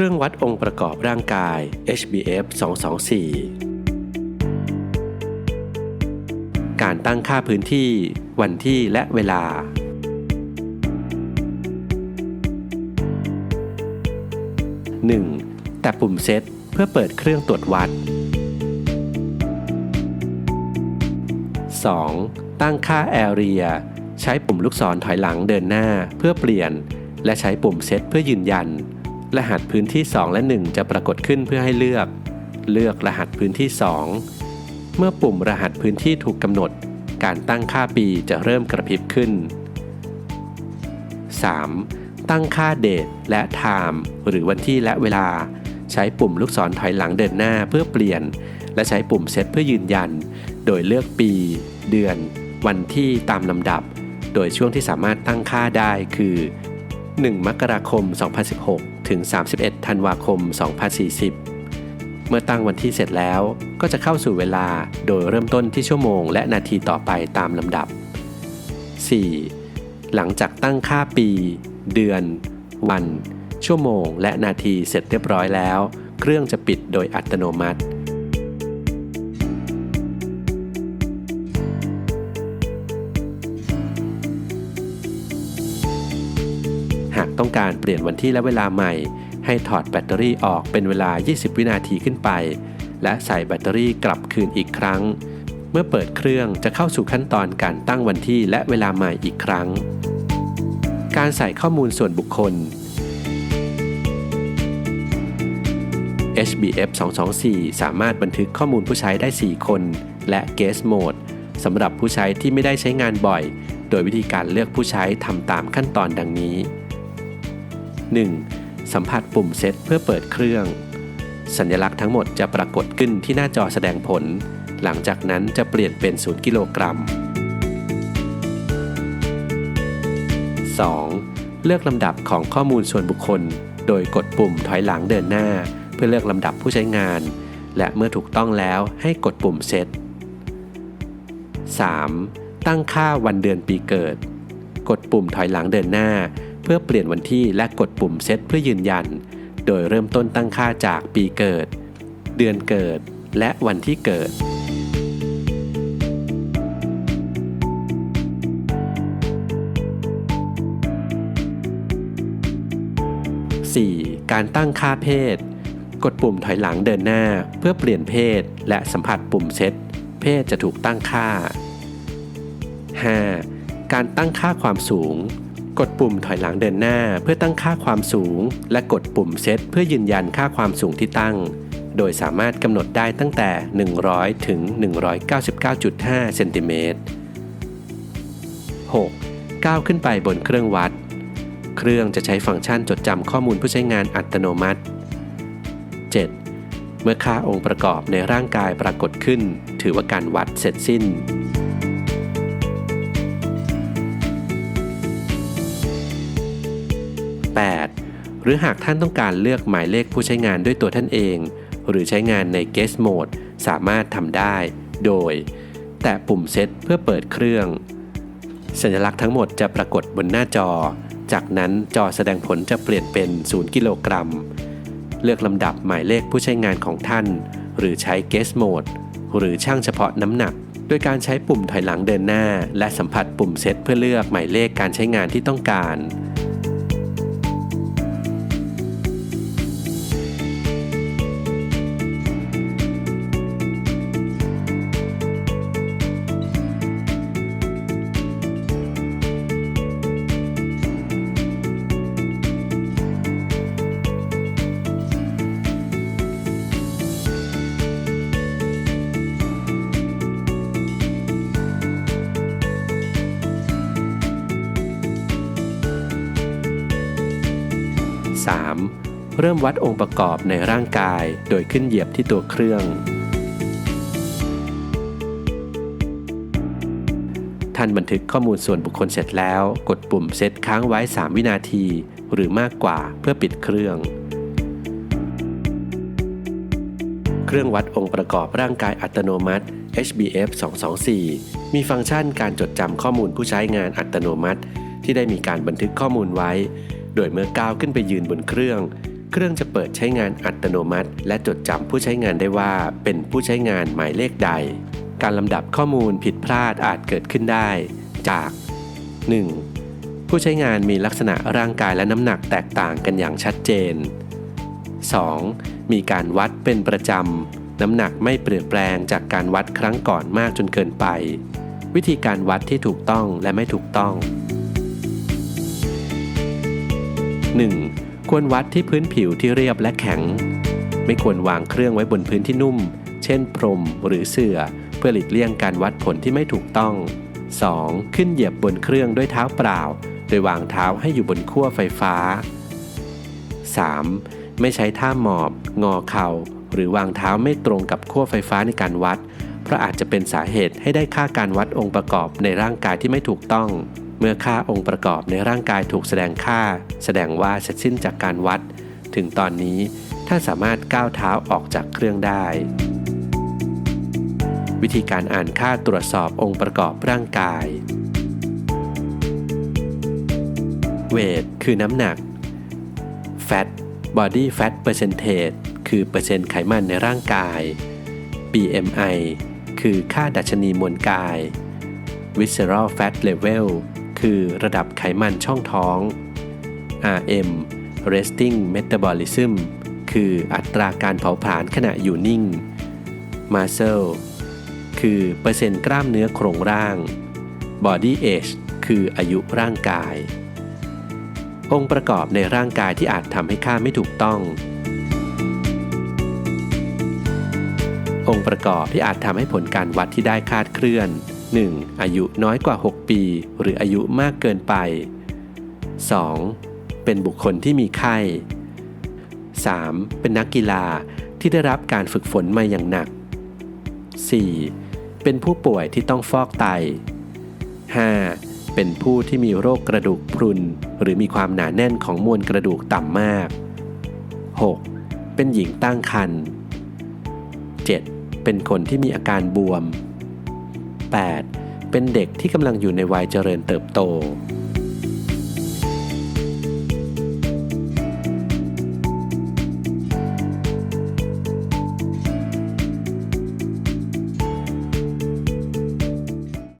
ครื่องวัดองค์ประกอบร่างกาย HBF 224 การตั้งค่าพื้นที่ วันที่และเวลา 1. แต่ปุ่มเซตเพื่อเปิดเครื่องตรวจวัด 2. ตั้งค่า Area ใช้ปุ่มลูกศรถอยหลังเดินหน้าเพื่อเปลี่ยน และใช้ปุ่มเซตเพื่อยืนยัน รหัสพื้นที่ 2 และ 1 จะปรากฏขึ้นเพื่อให้เลือก เลือกรหัสพื้นที่ 2 เมื่อปุ่มรหัสพื้นที่ถูกกำหนด การตั้งค่าปีจะเริ่มกระพริบขึ้น 3. ตั้งค่าเดทและ Time หรือวันที่และเวลา ใช้ปุ่มลูกศรถอยหลังเดินหน้าเพื่อเปลี่ยน และใช้ปุ่มเซตเพื่อยืนยัน โดยเลือกปี เดือน วันที่ตามลำดับ โดยช่วงที่สามารถตั้งค่าได้คือ 1 มกราคม 2016 ถึง 31 ธันวาคม 2040 เมื่อตั้งวันที่เสร็จแล้วก็จะเข้าสู่เวลาโดยเริ่มต้นที่ชั่วโมงและนาทีต่อไปตามลำดับ 4. หลังจากตั้งค่าปี เดือน วัน ชั่วโมง และนาทีเสร็จเรียบร้อยแล้ว เครื่องจะปิดโดยอัตโนมัติ หากต้องการเปลี่ยนวันที่และเวลาใหม่ ให้ถอดแบตเตอรี่ออกเป็นเวลา 20 วินาทีขึ้นไป และใส่แบตเตอรี่กลับคืนอีกครั้ง เมื่อเปิดเครื่องจะเข้าสู่ขั้นตอนการตั้งวันที่และเวลาใหม่อีกครั้ง การใส่ข้อมูลส่วนบุคคล HBF 224 สามารถบันทึกข้อมูลผู้ใช้ได้ 4 คน และ Guest Mode สำหรับผู้ใช้ที่ไม่ได้ใช้งานบ่อย โดยวิธีการเลือกผู้ใช้ทำตามขั้นตอนดังนี้ 1. สัมผัสปุ่มเซตเพื่อเปิดเครื่อง สัญลักษณ์ทั้งหมดจะปรากฏขึ้นที่หน้าจอแสดงผล หลังจากนั้นจะเปลี่ยนเป็น 0 กิโลกรัม 2. เลือกลำดับของข้อมูลส่วนบุคคล โดยกดปุ่มถอยหลังเดินหน้า เพื่อเลือกลำดับผู้ใช้งาน และเมื่อถูกต้องแล้วให้กดปุ่มเซต 3. ตั้งค่าวันเดือนปีเกิด กดปุ่มถอยหลังเดินหน้า พื่อเปลี่ยนวันที่และกดปุ่มเซตเพื่อยืนยัน โดยเริ่มต้นตั้งค่าจากปีเกิด เดือนเกิด และวันที่เกิด 4. การตั้งค่าเพศ กดปุ่มถอยหลังเดินหน้าเพื่อเปลี่ยนเพศและสัมผัสปุ่มเซต เพศจะถูกตั้งค่า 5. การตั้งค่าความสูง กดปุ่มถอยหลังเดินหน้า เพื่อตั้งค่าความสูง และกดปุ่มเซตเพื่อยืนยันค่าความสูงที่ตั้ง โดยสามารถกำหนดได้ตั้งแต่ 100 ถึง 199.5 เซนติเมตร 6. ก้าวขึ้นไปบนเครื่องวัด เครื่องจะใช้ฟังก์ชันจดจำข้อมูลผู้ใช้งานอัตโนมัติ 7. เมื่อค่าองค์ประกอบในร่างกายปรากฏขึ้น ถือว่าการวัดเสร็จสิ้น 8. หรือหากท่านต้องการเลือกหมายเลขผู้ใช้งานด้วยตัวท่านเอง หรือใช้งานใน Guest Mode สามารถทำได้ โดย แตะปุ่มเซตเพื่อเปิดเครื่อง สัญลักษณ์ทั้งหมดจะปรากฏบนหน้าจอ จากนั้นจอแสดงผลจะเปลี่ยนเป็น 0 กิโลกรัม เลือกลำดับหมายเลขผู้ใช้งานของท่าน หรือใช้ Guest Mode หรือช่างเฉพาะน้ำหนักโดยการใช้ปุ่มถอยหลังเดินหน้า และสัมผัสปุ่มเซตเพื่อเลือกหมายเลขการใช้งานที่ต้องการ เริ่มวัดองค์ประกอบในร่างกาย โดยขึ้นเหยียบที่ตัวเครื่อง ท่านบันทึกข้อมูลส่วนบุคคลเสร็จแล้ว กดปุ่มเซตค้างไว้ 3 วินาที หรือมากกว่าเพื่อปิดเครื่อง เครื่องวัดองค์ประกอบร่างกายอัตโนมัติ HBF 224 มีฟังก์ชันการจดจำข้อมูลผู้ใช้งานอัตโนมัติ ที่ได้มีการบันทึกข้อมูลไว้ โดยเมื่อก้าวขึ้นไปยืนบนเครื่อง เครื่องจะเปิดใช้งานอัตโนมัติ และจดจำผู้ใช้งานได้ว่าเป็นผู้ใช้งานหมายเลขใด การลำดับข้อมูลผิดพลาดอาจเกิดขึ้นได้ จาก 1. ผู้ใช้งานมีลักษณะร่างกายและน้ำหนักแตกต่างกันอย่างชัดเจน 2. มีการวัดเป็นประจำ น้ำหนักไม่เปลี่ยนแปลงจากการวัดครั้งก่อนมากจนเกินไป วิธีการวัดที่ถูกต้องและไม่ถูกต้อง 1. ควรวัดที่พื้นผิวที่เรียบและแข็ง ไม่ควรวางเครื่องไว้บนพื้นที่นุ่ม เช่น พรมหรือเสื่อ เพื่อหลีกเลี่ยงการวัดผลที่ไม่ถูกต้อง 2. ขึ้นเหยียบบนเครื่องด้วยเท้าเปล่า โดยวางเท้าให้อยู่บนขั้วไฟฟ้า 3. ไม่ใช้ท่าหมอบ งอเข่า หรือวางเท้าไม่ตรงกับขั้วไฟฟ้าในการวัด เพราะอาจจะเป็นสาเหตุให้ได้ค่าการวัดองค์ประกอบในร่างกายที่ไม่ถูกต้อง เมื่อค่าองค์ประกอบในร่างกายถูกแสดงค่า แสดงว่าเสร็จสิ้นจากการวัด ถึงตอนนี้ท่านสามารถก้าวเท้าออกจากเครื่องได้ วิธีการอ่านค่าตรวจสอบองค์ประกอบร่างกาย เวทคือน้ำหนัก Fat Body Fat Percentage คือเปอร์เซ็นต์ไขมันในร่างกาย BMI คือค่าดัชนีมวลกาย Visceral Fat Level คือระดับไขมันช่องท้อง RM Resting Metabolism คืออัตราการเผาผลาญขณะอยู่นิ่ง Muscle คือเปอร์เซ็นต์กล้ามเนื้อโครงร่าง Body Age คืออายุร่างกาย องค์ประกอบในร่างกายที่อาจทำให้ค่าไม่ถูกต้อง องค์ประกอบที่อาจทำให้ผลการวัดที่ได้คาดเคลื่อน 1. อายุน้อยกว่า6 ปี หรืออายุมากเกินไป 2. เป็นบุคคลที่มีไข้ 3. เป็นนักกีฬาที่ได้รับการฝึกฝนมาอย่างหนัก 4. เป็นผู้ป่วยที่ต้องฟอกไต 5. เป็นผู้ที่มีโรคกระดูกพรุน หรือมีความหนาแน่นของมวลกระดูกต่ำมาก 6. เป็นหญิงตั้งครรภ์ 7. เป็นคนที่มีอาการบวม 8. เป็นเด็กที่กำลังอยู่ในวัยเจริญเติบโต